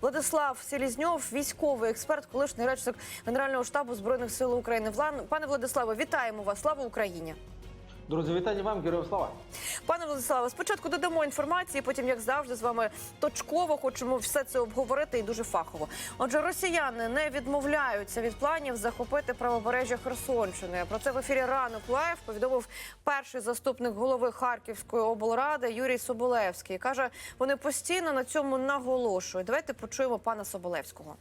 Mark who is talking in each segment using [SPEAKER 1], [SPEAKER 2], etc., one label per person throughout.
[SPEAKER 1] Владислав Селізньов, військовий експерт, колишній речник Генерального штабу збройних сил України. Влан- Пане Владиславе, вітаємо вас! Слава Україні!
[SPEAKER 2] Друзі, вітання вам, героям слава.
[SPEAKER 1] Пане Владиславе, спочатку додамо інформації, потім, як завжди, з вами точково хочемо все це обговорити і дуже фахово. Отже, росіяни не відмовляються від планів захопити правобережжя Херсонщини. Про це в ефірі ранок лайв повідомив перший заступник голови Харківської облради Юрій Соболевський. каже, вони постійно на цьому наголошують. Давайте почуємо пана Соболевського.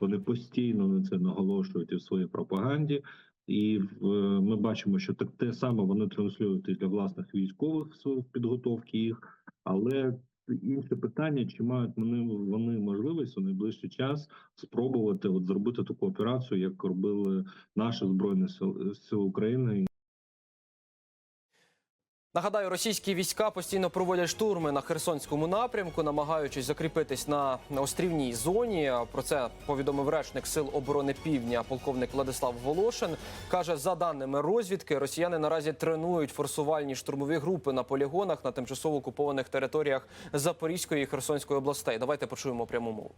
[SPEAKER 3] Вони постійно на це наголошують в своїй пропаганді, і е, ми бачимо, що так те саме вони транслюють для власних військових підготовки їх, але інше питання: чи мають вони, вони можливість у найближчий час спробувати от зробити таку операцію, як робили наші збройні сили, сили України
[SPEAKER 4] Нагадаю, російські війська постійно проводять штурми на Херсонському напрямку, намагаючись закріпитись на острівній зоні. Про це повідомив речник Сил оборони Півдня, полковник Владислав Волошин. каже, за даними розвідки, росіяни наразі тренують форсувальні штурмові групи на полігонах на тимчасово окупованих територіях Запорізької і Херсонської областей. Давайте почуємо пряму мову.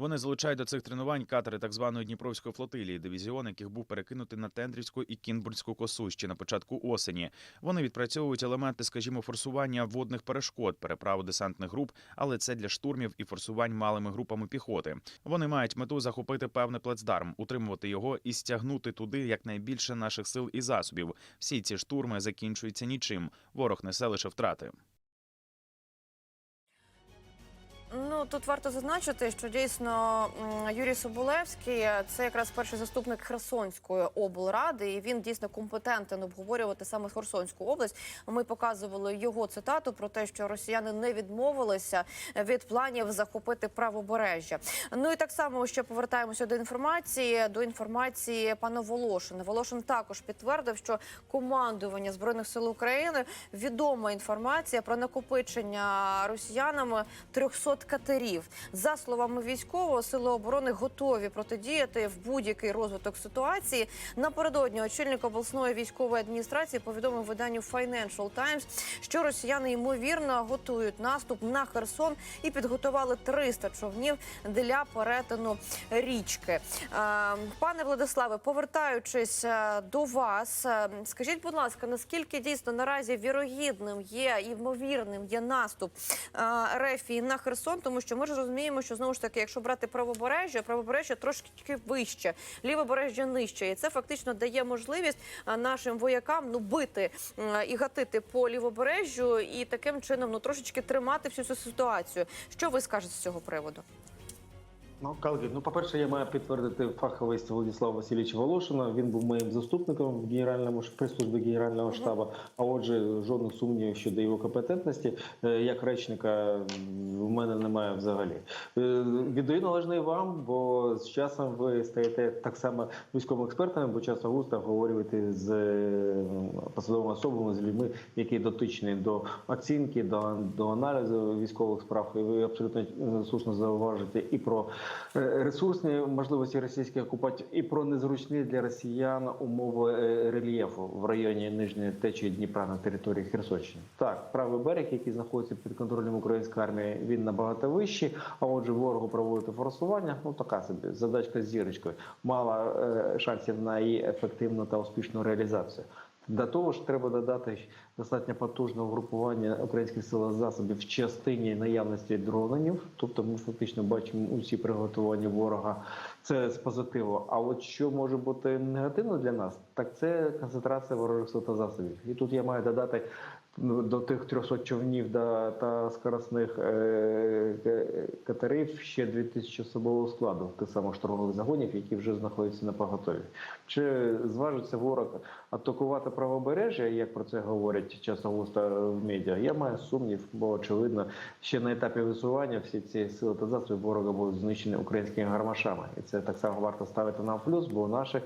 [SPEAKER 5] Вони залучають до цих тренувань катери так званої Дніпровської флотилії, дивізіон, яких був перекинутий на Тендрівську і Кінбурзьку косу ще на початку осені. Вони відпрацьовують елементи, скажімо, форсування водних перешкод, переправу десантних груп, але це для штурмів і форсувань малими групами піхоти. Вони мають мету захопити певний плацдарм, утримувати його і стягнути туди якнайбільше наших сил і засобів. Всі ці штурми закінчуються нічим. Ворог несе лише втрати.
[SPEAKER 1] Ну тут варто зазначити, що дійсно Юрій Соболевський це якраз перший заступник Херсонської облради, і він дійсно компетентен обговорювати саме Херсонську область. Ми показували його цитату про те, що росіяни не відмовилися від планів захопити правобережжя. Ну і так само ще повертаємося до інформації. До інформації пана Волошина. Волошин також підтвердив, що командування збройних сил України відома інформація про накопичення росіянами 300 катерів. За словами військового, сили оборони готові протидіяти в будь-який розвиток ситуації. Напередодні очільник обласної військової адміністрації повідомив виданню Financial Times, що росіяни ймовірно готують наступ на Херсон і підготували 300 човнів для перетину річки. Пане Владиславе, повертаючись е, до вас, е, скажіть, будь ласка, наскільки дійсно наразі вірогідним є ймовірним є наступ е, Рефії на Херсон, тому що ми ж розуміємо, що знову ж таки, якщо брати правобережжя, правобережжя трошки вище, лівобережжя нижче, і це фактично дає можливість е, нашим воякам ну бити е, і гатити по лівобережжю і таким чином ну трошечки тримати всю цю ситуацію. Що ви скажете з цього приводу?
[SPEAKER 2] Ну, колеги, ну, по-перше, я маю підтвердити фаховість Владислава Васильовича Волошина. Він був моїм заступником в генеральному прес-службі генерального штабу. А отже, жодних сумнівів щодо його компетентності, е, як речника, в мене немає взагалі. Е, Віддаю належний вам, бо з часом ви стаєте так само військовими експертами, бо часто густо говорите з е, посадовими особами, з людьми, які дотичні до оцінки, до, до аналізу військових справ. І ви абсолютно слушно зауважуєте і про ресурсні можливості російських окупантів, і про незручні для росіян умови е, рельєфу в районі нижньої течії Дніпра на території Херсонщини. Так, правий берег, який знаходиться під контролем української армії, він набагато вищий. А отже, ворогу проводити форсування, ну така собі задачка з зірочкою, мало е, шансів на її ефективну та успішну реалізацію. До того ж, треба додати достатньо потужне угрупування українських сил засобів в частині наявності дронів. Тобто ми фактично бачимо усі приготування ворога. Це з позитиву. А от що може бути негативно для нас, так це концентрація ворожих сил та засобів. І тут я маю додати до тих 300 човнів да, та скоростних е, е, катерів ще 2000 особового складу тих самих штурмових загонів, які вже знаходяться на поготові. Чи зважиться ворог атакувати правобережжя, як про це говорять часто густо в медіа? Я маю сумнів, бо очевидно, ще на етапі висування всі ці сили та засоби ворога будуть знищені українськими гармашами, і це так само варто ставити на плюс, бо наші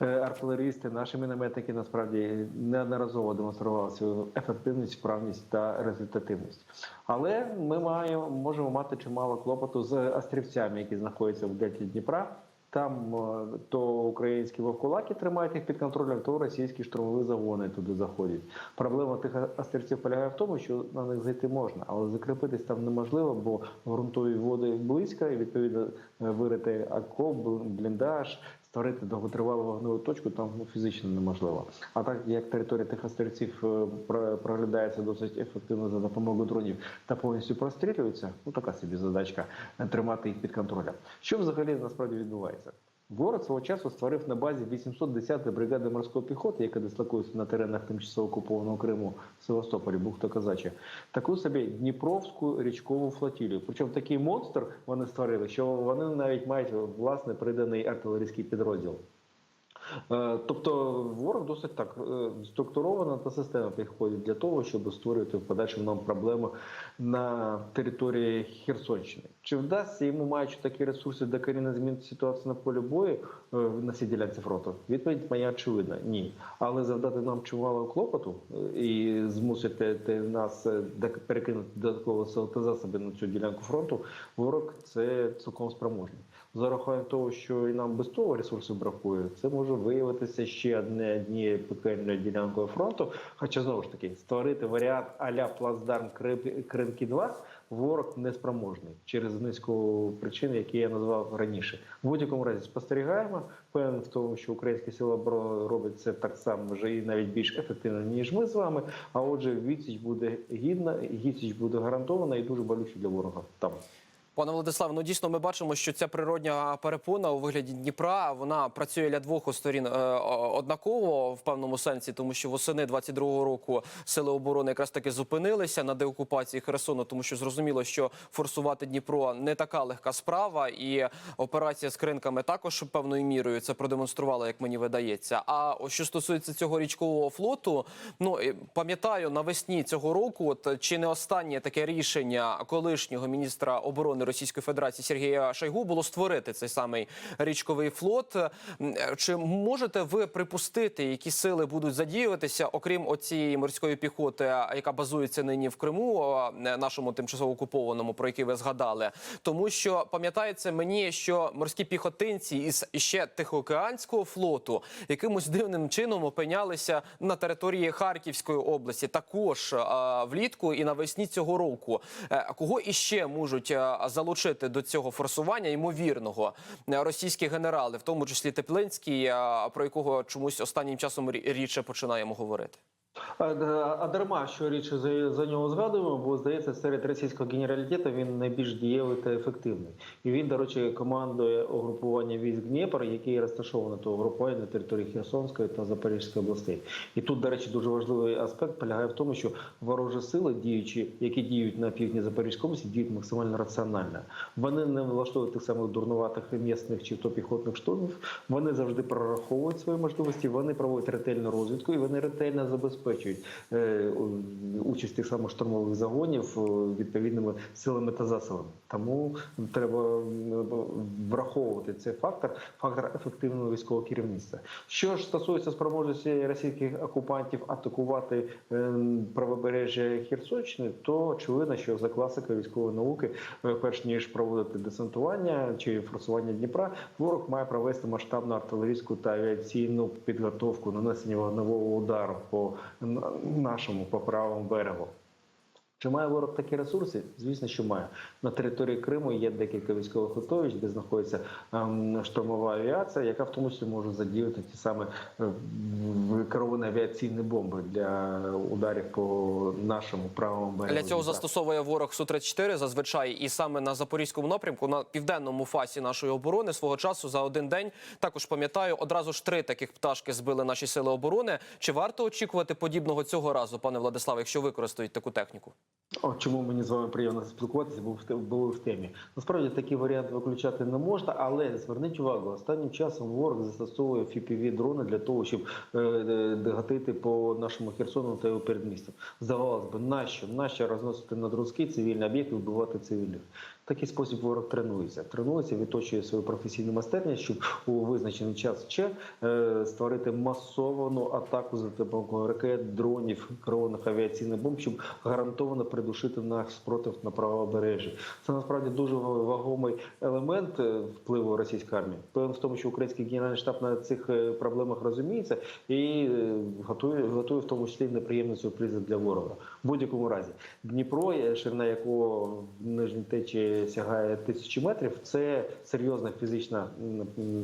[SPEAKER 2] е, артилерісти, наші мінометники насправді неодноразово демонстрували свою ефективність, вправність та результативність. Але ми маємо можемо мати чимало клопоту з острівцями, які знаходяться в дельті Дніпра. Там е, то українські вовкулаки тримають їх під контролем, то російські штурмові загони туди заходять. Проблема тих острівців полягає в тому, що на них зайти можна, але закріпитись там неможливо, бо ґрунтові води близько, і відповідно е, вирити окоп, бліндаж, створити довготривалу вогневу точку там ну, фізично неможливо. А так як територія тих острівців е, про- проглядається досить ефективно за допомогою дронів та повністю прострілюється, ну така собі задачка е, тримати їх під контролем. Що взагалі насправді відбувається? Ворог свого часу створив на базі 810-ї бригади морської піхоти, яка дислокується на теренах тимчасово окупованого Криму в Севастополі, бухта Казача, таку собі Дніпровську річкову флотілію. Причому такий монстр вони створили, що вони навіть мають власне приданий артилерійський підрозділ. Е, Тобто ворог досить так е, структуровано та системно підходить для того, щоб створювати в подальшому нам проблеми на території Херсонщини. Чи вдасться йому, маючи такі ресурси, докорінно змінити ситуацію на полі бою е, на цій ділянці фронту? Відповідь моя очевидна – ні. Але завдати нам чималого клопоту і змусити нас перекинути додатково та засоби на цю ділянку фронту, ворог це цілком спроможний. За рахунок того, що і нам без того ресурсів бракує, це може виявитися ще одне однією пекельною ділянкою фронту. Хоча знову ж таки створити варіант а-ля плацдарм Крим- Кримки 2 ворог не спроможний через низку причин, які я назвав раніше. В будь-якому разі спостерігаємо. Певен в тому, що українські сили оборони роблять це так само вже і навіть більш ефективно ніж ми з вами. А отже, відсіч буде гідна, відсіч буде гарантована і дуже болюча для ворога там.
[SPEAKER 4] Пане Владиславе, ну дійсно ми бачимо, що ця природня перепона у вигляді Дніпра вона працює для двох сторін е, однаково в певному сенсі, тому що восени 22-го року сили оборони якраз таки зупинилися на деокупації Херсону, тому що зрозуміло, що форсувати Дніпро не така легка справа, і операція з кринками також певною мірою це продемонструвала, як мені видається. А що стосується цього річкового флоту, ну пам'ятаю навесні цього року, от чи не останнє таке рішення колишнього міністра оборони Російської Федерації Сергія Шойгу було створити цей самий річковий флот. Чи можете ви припустити, які сили будуть задіюватися, окрім оцієї морської піхоти, яка базується нині в Криму, е, нашому тимчасово окупованому, про який ви згадали? Тому що пам'ятається мені, що морські піхотинці із ще Тихоокеанського флоту якимось дивним чином опинялися на території Харківської області, також влітку і навесні цього року. Е, Кого іще можуть е, залучити до цього форсування ймовірного Е, російські генерали, в тому числі Теплинський, е, про якого чомусь останнім часом рі- рідше починаємо говорити?
[SPEAKER 2] А, дарма, що річ за, за нього згадуємо, бо здається, серед російського генералітету він найбільш дієвий та ефективний. І він, до речі, командує угрупування військ Дніпр, який розташоване то угрупування на території Херсонської та Запорізької областей. І тут, до речі, дуже важливий аспект полягає в тому, що ворожі сили, діючі, які діють на півдні Запорізької області, діють максимально раціонально. Вони не влаштовують тих самих дурнуватих місних чи то піхотних штурмів. Вони завжди прораховують свої можливості. Вони проводять ретельну розвідку і вони ретельно забезпечують е, у- участь тих самих штурмових загонів е, відповідними силами та засобами. Тому треба враховувати цей фактор, фактор ефективного військового керівництва. Що ж стосується спроможності російських окупантів атакувати е, правобережжя Херсонщини, то очевидно, що за класикою військової науки, е, перш ніж проводити десантування чи форсування Дніпра, ворог має провести масштабну артилерійську та авіаційну підготовку нанесення вогневого удару по нашому по правому берегу. Чи має ворог такі ресурси? Звісно, що має. На території Криму є декілька військових готовищ, де знаходиться ем, штурмова авіація, яка в тому числі може задіяти ті саме керовані авіаційні бомби для ударів по нашому правому берегу.
[SPEAKER 4] Для цього застосовує ворог Су-34 зазвичай, і саме на запорізькому напрямку, на південному фасі нашої оборони, свого часу за один день також пам'ятаю, одразу ж три таких пташки збили наші сили оборони. Чи варто очікувати подібного цього разу, пане Владиславе, якщо використають таку техніку?
[SPEAKER 2] О, чому мені з вами приємно спілкуватися, бо були в темі. Насправді такий варіант виключати не можна, але зверніть увагу, останнім часом ворог застосовує fpv дрони для того, щоб е, е, гатити по нашому Херсону та його передмістям. Здавалось би, нащо? Нащо розносити на друзки цивільні об'єкти, вбивати цивільних? Такий спосіб ворог тренується. Тренується, відточує свою професійну майстерність, щоб у визначений час ще е, створити масовану атаку за допомогою ракет, дронів, керованих авіаційних бомб, щоб гарантовано придушити наш спротив на правобережжі. Це насправді дуже вагомий елемент е, впливу російської армії. Певно в тому, що український генеральний штаб на цих е, проблемах розуміється і готує, готує в тому числі неприємні сюрпризи для ворога. В будь-якому разі Дніпро, ширина якого в нижній течії сягає тисячі метрів, це серйозна фізична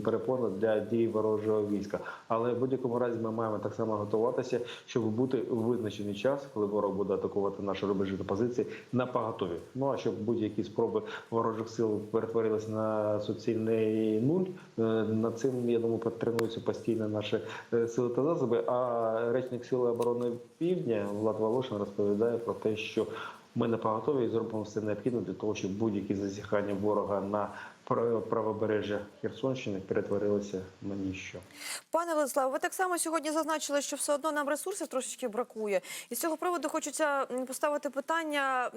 [SPEAKER 2] перепона для дій ворожого війська. Але в будь-якому разі ми маємо так само готуватися, щоб бути у визначений час, коли ворог буде атакувати наші рубежі та позиції, на поготові. Ну а щоб будь-які спроби ворожих сил перетворилися на суцільний нуль, е, над цим я думаю, потренуються постійно наші е, сили та засоби. А речник Сили оборони Півдня Влад Волошин розповідає про те, що ми на поготові і зробимо все необхідне для того, щоб будь-які зазіхання ворога на правобережжя Херсонщини перетворилися на ніщо.
[SPEAKER 1] Пане Владиславе, ви так само сьогодні зазначили, що все одно нам ресурсів трошечки бракує. І з цього приводу хочеться поставити питання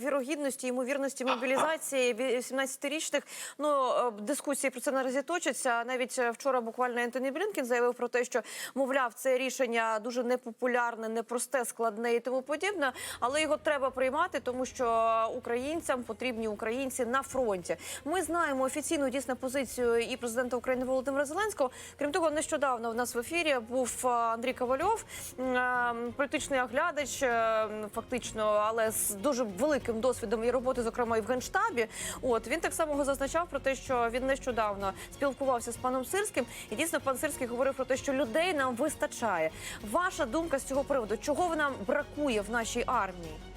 [SPEAKER 1] вірогідності, ймовірності мобілізації ві- 17-річних. Ну е, дискусії про це наразі точаться. Навіть е, вчора буквально Ентоні Блінкін заявив про те, що мовляв, це рішення дуже непопулярне, непросте, складне і тому подібне, але його треба приймати, тому що українцям потрібні українці на фронті. Ми знаємо офіційну дійсно позицію і президента України Володимира Зеленського. Крім того, нещодавно в нас в ефірі був е, Андрій Ковальов, е, політичний оглядач, е, фактично, але з дуже великим досвідом і роботи, зокрема і в генштабі. От він так само зазначав про те, що він нещодавно спілкувався з паном Сирським, і дійсно пан Сирський говорив про те, що людей нам вистачає. Ваша думка з цього приводу, чого нам бракує в нашій армії?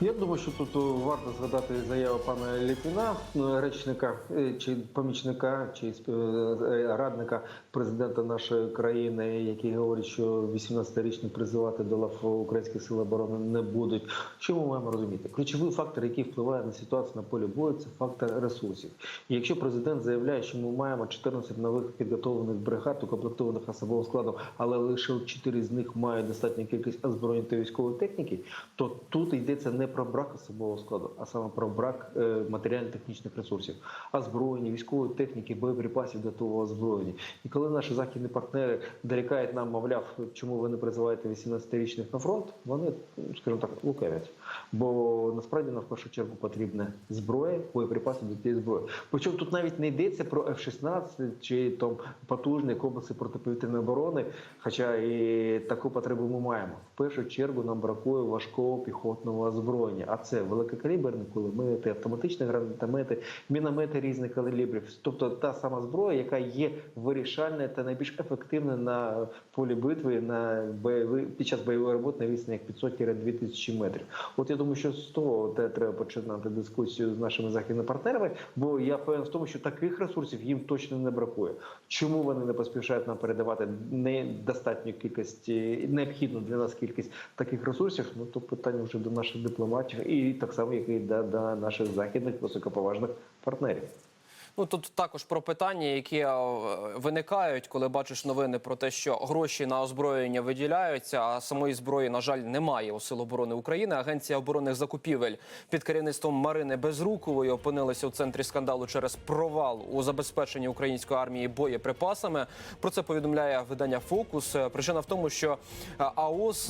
[SPEAKER 2] Я думаю, що тут варто згадати заяву пана Літвіна, ну, речника е, чи помічника, чи е, радника президента нашої країни, який говорить, що 18-річні призивати до лав українських сил оборони не будуть. Що ми маємо розуміти? Ключовий фактор, який впливає на ситуацію на полі бою, це фактор ресурсів. І якщо президент заявляє, що ми маємо 14 нових підготовлених бригад, укомплектованих особовим складом, але лише 4 з них мають достатню кількість озброєнь та військової техніки, то тут йдеться не про брак особового складу, а саме про брак е, матеріально-технічних ресурсів, озброєння, військової техніки, боєприпасів до того озброєння. І коли наші західні партнери дорікають нам, мовляв, чому ви не призиваєте 18-річних на фронт, вони, ну, скажімо так, лукавять. Бо насправді нам в першу чергу потрібна зброя, боєприпаси до тієї зброї. Причому тут навіть не йдеться про F-16 чи там потужні комплекси протиповітряної оборони, хоча і таку потребу ми маємо. В першу чергу нам бракує важкого піхотного озброєння, а це великокаліберні кулемети, автоматичні гранатомети, міномети різних калібрів. Тобто та сама зброя, яка є вирішальною та найбільш ефективною на полі битви на бойові під час бойової роботи на відстанях 500-2000 метрів. От я думаю, що з того те треба починати дискусію з нашими західними партнерами, бо я певен в тому, що таких ресурсів їм точно не бракує. Чому вони не поспішають нам передавати недостатню кількість необхідну для нас кількість таких ресурсів? Ну то питання вже до наших дипломатів, і так само, як і до, до наших західних високоповажних партнерів.
[SPEAKER 4] Ну тут також про питання, які е, виникають, коли бачиш новини про те, що гроші на озброєння виділяються, а самої зброї, на жаль, немає у Сил оборони України. Агенція оборонних закупівель під керівництвом Марини Безрукової опинилася у центрі скандалу через провал у забезпеченні української армії боєприпасами. Про це повідомляє видання Фокус. Е, Причина в тому, що е, АОС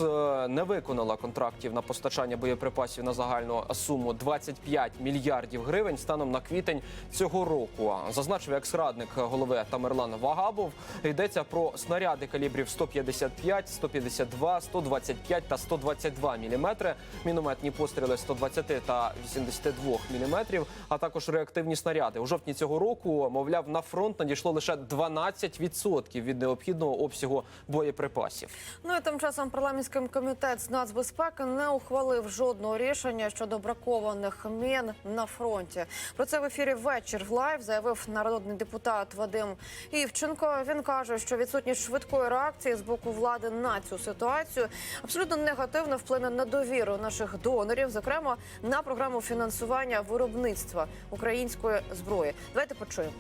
[SPEAKER 4] не виконала контрактів на постачання боєприпасів на загальну суму 25 мільярдів гривень станом на квітень цього року. Зазначив екс-радник голови Тамерлан Вагабов. Йдеться про снаряди калібрів 155, 152, 125 та 122 міліметри, мінометні постріли 120 та 82 міліметрів, а також реактивні снаряди. У жовтні цього року, мовляв, на фронт надійшло лише 12% від необхідного обсягу боєприпасів.
[SPEAKER 1] Ну і тим часом парламентський комітет з нацбезпеки не ухвалив жодного рішення щодо бракованих мін на фронті. Про це в ефірі вечір в лайв заявив народний депутат Вадим Івченко. Він каже, що відсутність швидкої реакції з боку влади на цю ситуацію абсолютно негативно вплине на довіру наших донорів, зокрема на програму фінансування виробництва української зброї. Давайте почуємо.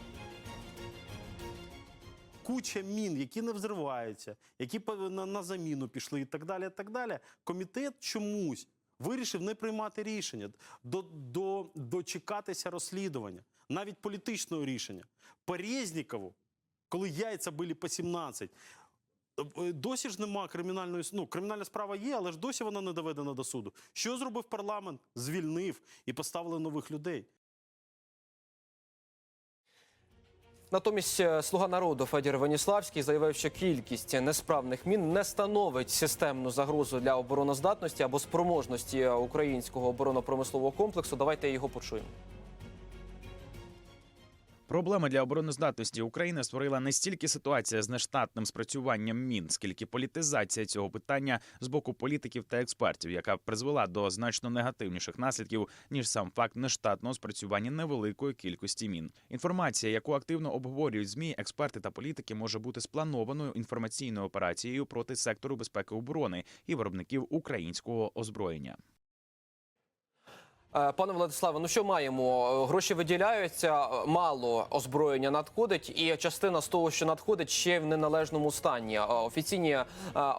[SPEAKER 6] куча мін, які не взриваються, які на, на заміну пішли і так далі. і так далі. Комітет чомусь вирішив не приймати рішення, до, до, дочекатися розслідування, навіть політичного рішення. По Резнікову, коли яйця були по 17, е, Досі ж нема кримінальної ну, кримінальна справа є, але ж досі вона не доведена до суду. Що зробив парламент? Звільнив і поставили нових людей.
[SPEAKER 4] Натомість е, слуга народу Федір Веніславський заявив, що кількість несправних мін не становить системну загрозу для обороноздатності або спроможності українського оборонно-промислового комплексу. Давайте його почуємо.
[SPEAKER 5] Проблеми для обороноздатності України створила не стільки ситуація з нештатним спрацюванням мін, скільки політизація цього питання з боку політиків та експертів, яка призвела до значно негативніших наслідків ніж сам факт нештатного спрацювання невеликої кількості мін. Інформація, яку активно обговорюють змі, експерти та політики, може бути спланованою інформаційною операцією проти сектору безпеки оборони і виробників українського озброєння.
[SPEAKER 4] Е, Пане Владиславе, ну що маємо? Е, Гроші виділяються, е, мало озброєння надходить, і частина з того, що надходить, ще в неналежному стані. Офіційні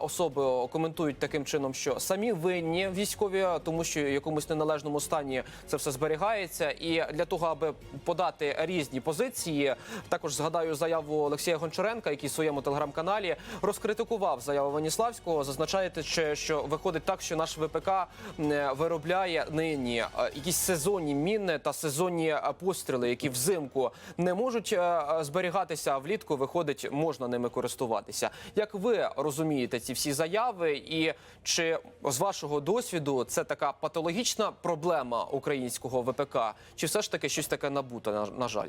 [SPEAKER 4] особи коментують таким чином, що самі винні військові, тому що в якомусь неналежному стані це все зберігається. І для того, аби подати різні позиції, також згадаю заяву Олексія Гончаренка, який в своєму телеграм-каналі розкритикував заяву Веніславського, зазначаючи, що виходить так, що наш ВПК виробляє нині якісь сезонні міни та сезонні е, постріли, які взимку не можуть е, е, зберігатися, а влітку виходить, можна ними користуватися. Як ви розумієте ці всі заяви, і чи з вашого досвіду це така патологічна проблема українського ВПК, чи все ж таки щось таке набуте, на, на жаль?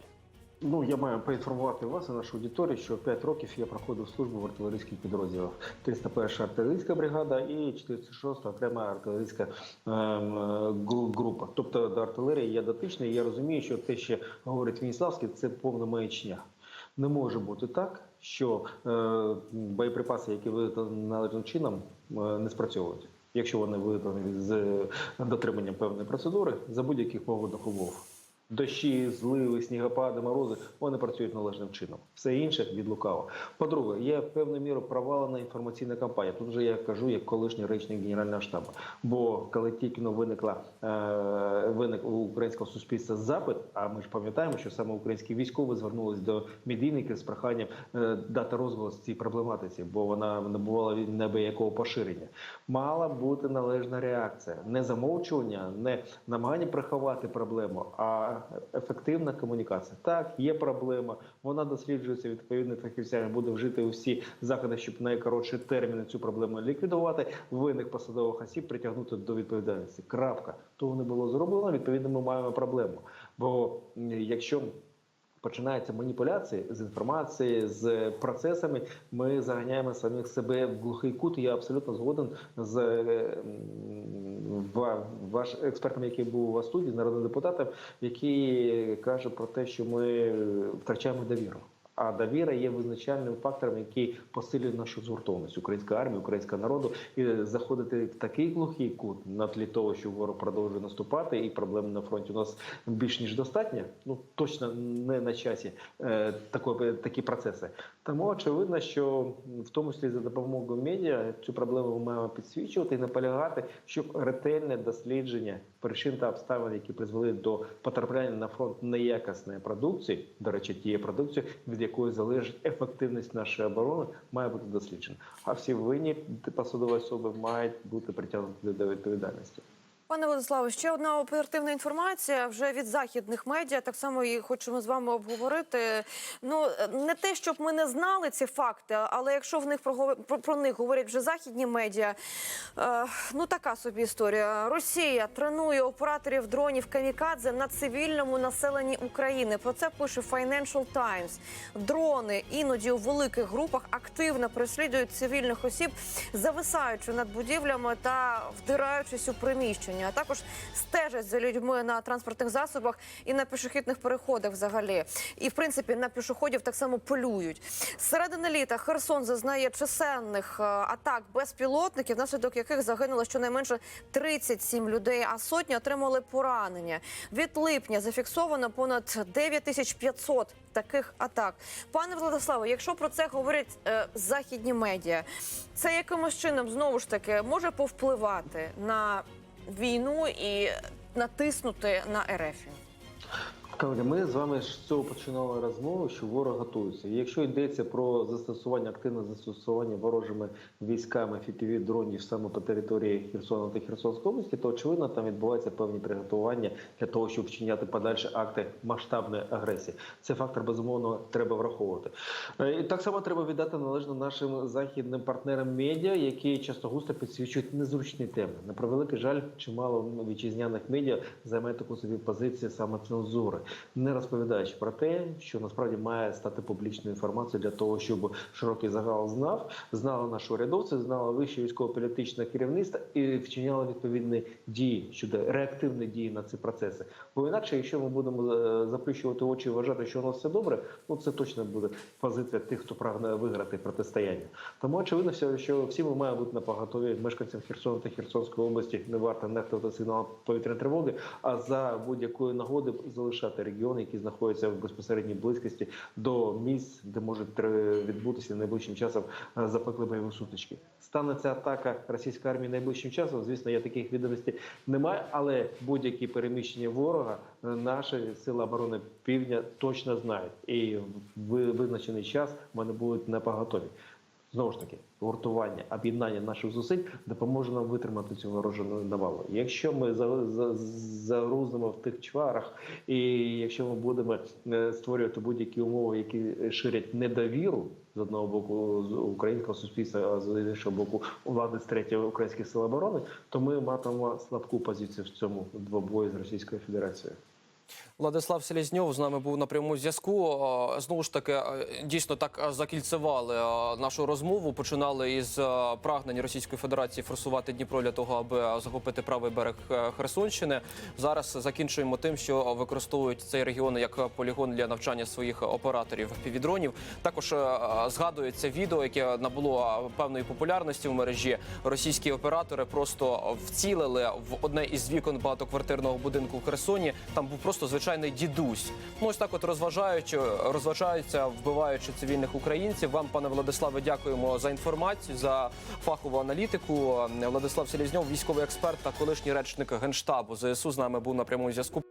[SPEAKER 2] Ну, я маю поінформувати вас і нашу аудиторію, що 5 років я проходив службу в артилерійських підрозділах. 301 артилерійська бригада і 406 окрема артилерійська ем, е, група. Тобто до артилерії я дотичний. Я розумію, що те, що говорить Веніславський, це повна маячня. Не може бути так, що е, боєприпаси, які виготовлені належним чином, е, не спрацьовують, якщо вони виготовлені з дотриманням певної процедури за будь-яких погодних умов. Дощі, зливи, снігопади, морози вони працюють належним чином. Все інше від лукаво. По-друге, є певною мірою провалена інформаційна кампанія. Тут вже я кажу як колишній речник генерального штабу. Бо коли тільки ну, виникла е, виник у українського суспільства запит, а ми ж пам'ятаємо, що саме українські військові звернулись до медійників з проханням е, дати розголос цій проблематиці, бо вона набувала від неабиякого поширення. Мала бути належна реакція, не замовчування, не намагання приховати проблему, а ефективна комунікація. Так, є проблема, вона досліджується відповідними фахівцями, буде вжити усі заходи, щоб найкоротші терміни цю проблему ліквідувати. Винних посадових осіб притягнути до відповідальності. Крапка. Того не було зроблено. Відповідно, ми маємо проблему. Бо якщо починаються маніпуляції з інформацією, з процесами. Ми заганяємо самих себе в глухий кут. Я абсолютно згоден з е, ваш експертом, який був у вас студії, з народним депутатом, який каже про те, що ми втрачаємо довіру. А довіра є визначальним фактором, який посилює нашу згуртованість української армії, українського народу, і заходити в такий глухий кут на тлі того, що ворог продовжує наступати, і проблем на фронті у нас більш ніж достатньо. Ну точно не на часі е, тако- такі процеси. Тому очевидно, що в тому числі за допомогою медіа цю проблему ми маємо підсвічувати і наполягати, щоб ретельне дослідження причин та обставин, які призвели до потрапляння на фронт неякісної продукції, до речі, тієї продукції, від якої залежить ефективність нашої оборони, має бути досліджена. А всі винні посадові особи мають бути притягнуті до відповідальності.
[SPEAKER 1] Пане Владиславе, ще одна оперативна інформація вже від західних медіа. Так само і хочемо з вами обговорити. Ну не те, щоб ми не знали ці факти, але якщо в них про, про, про них говорять вже західні медіа, е, ну така собі історія. Росія тренує операторів дронів камікадзе на цивільному населенні України. Про це пише Financial Times. Дрони іноді у великих групах активно переслідують цивільних осіб, зависаючи над будівлями та вдираючись у приміщення. А також стежать за людьми на транспортних засобах і на пішохідних переходах взагалі. І в принципі на пішоходів так само полюють. Середини літа Херсон зазнає чисельних е, атак безпілотників, внаслідок яких загинуло щонайменше 37 людей, а сотні отримали поранення. Від липня зафіксовано понад 9500 таких атак. Пане Владиславе, якщо про це говорять е, західні медіа, це якимось чином знову ж таки може повпливати на війну і натиснути на РФ?
[SPEAKER 2] Колеги, ми з вами з цього починали розмову, що ворог готується. І Якщо йдеться про застосування, активне застосування ворожими військами fpv дронів саме по території Херсона та Херсонської області, то очевидно там відбуваються певні приготування для того, щоб вчиняти подальші акти масштабної агресії. Це фактор безумовно треба враховувати. Е, І так само треба віддати належно нашим західним партнерам медіа, які часто густо підсвічують незручні теми. На превеликий жаль, чимало вітчизняних медіа займає таку собі позицію саме цензури, не розповідаючи про те, що насправді має стати публічною інформацією для того, щоб широкий загал знав, знали наші урядовці, знали вище військово-політичне керівництво і вчиняли відповідні дії щодо реактивної дії на ці процеси. Бо інакше, якщо ми будемо е, заплющувати очі і вважати, що у нас все добре, ну це точно буде позиція тих, хто прагне виграти протистояння. Тому очевидно, що всі ми маємо бути на поготові мешканцям Херсона та Херсонської області. Не варто нехтувати сигнал повітряної тривоги, а за будь-якої нагоди залишати регіони, які знаходяться в безпосередній близькості до місць, де можуть відбутися найближчим часом е, запекли бойові сутички. Станеться атака російської армії найближчим часом. Звісно, я таких відомостей немає, але будь-які переміщення ворога е, наші сили оборони півдня точно знають, і в визначений час вони будуть на поготові. Знову ж таки, гуртування, об'єднання наших зусиль допоможе нам витримати цю ворожу навалу. Якщо ми за, за, в тих чварах, і якщо ми будемо е, створювати будь-які умови, які ширять недовіру з одного боку з українського суспільства, а з іншого боку влади з третього українських сил оборони, то ми матимемо слабку позицію в цьому двобої з Російською Федерацією.
[SPEAKER 4] Владислав Селізньов з нами був на прямому зв'язку. Е, Знову ж таки, е, дійсно так е, закільцевали нашу розмову. Починали із прагнень Російської Федерації форсувати Дніпро для того, аби захопити правий берег Херсонщини. Зараз закінчуємо тим, що використовують цей регіон як полігон для навчання своїх операторів півдронів. Також згадується відео, яке набуло певної популярності в мережі. Російські оператори просто вцілили в одне із вікон багатоквартирного будинку в Херсоні. Там був просто звичайний дідусь. Ну ось так, от розважаючи, розважаються, вбиваючи цивільних українців. Вам, пане Владиславе, дякуємо за інформацію, за фахову аналітику. Владислав Селізньов, військовий експерт та колишній речник генштабу ЗСУ з нами був на прямому зв'язку.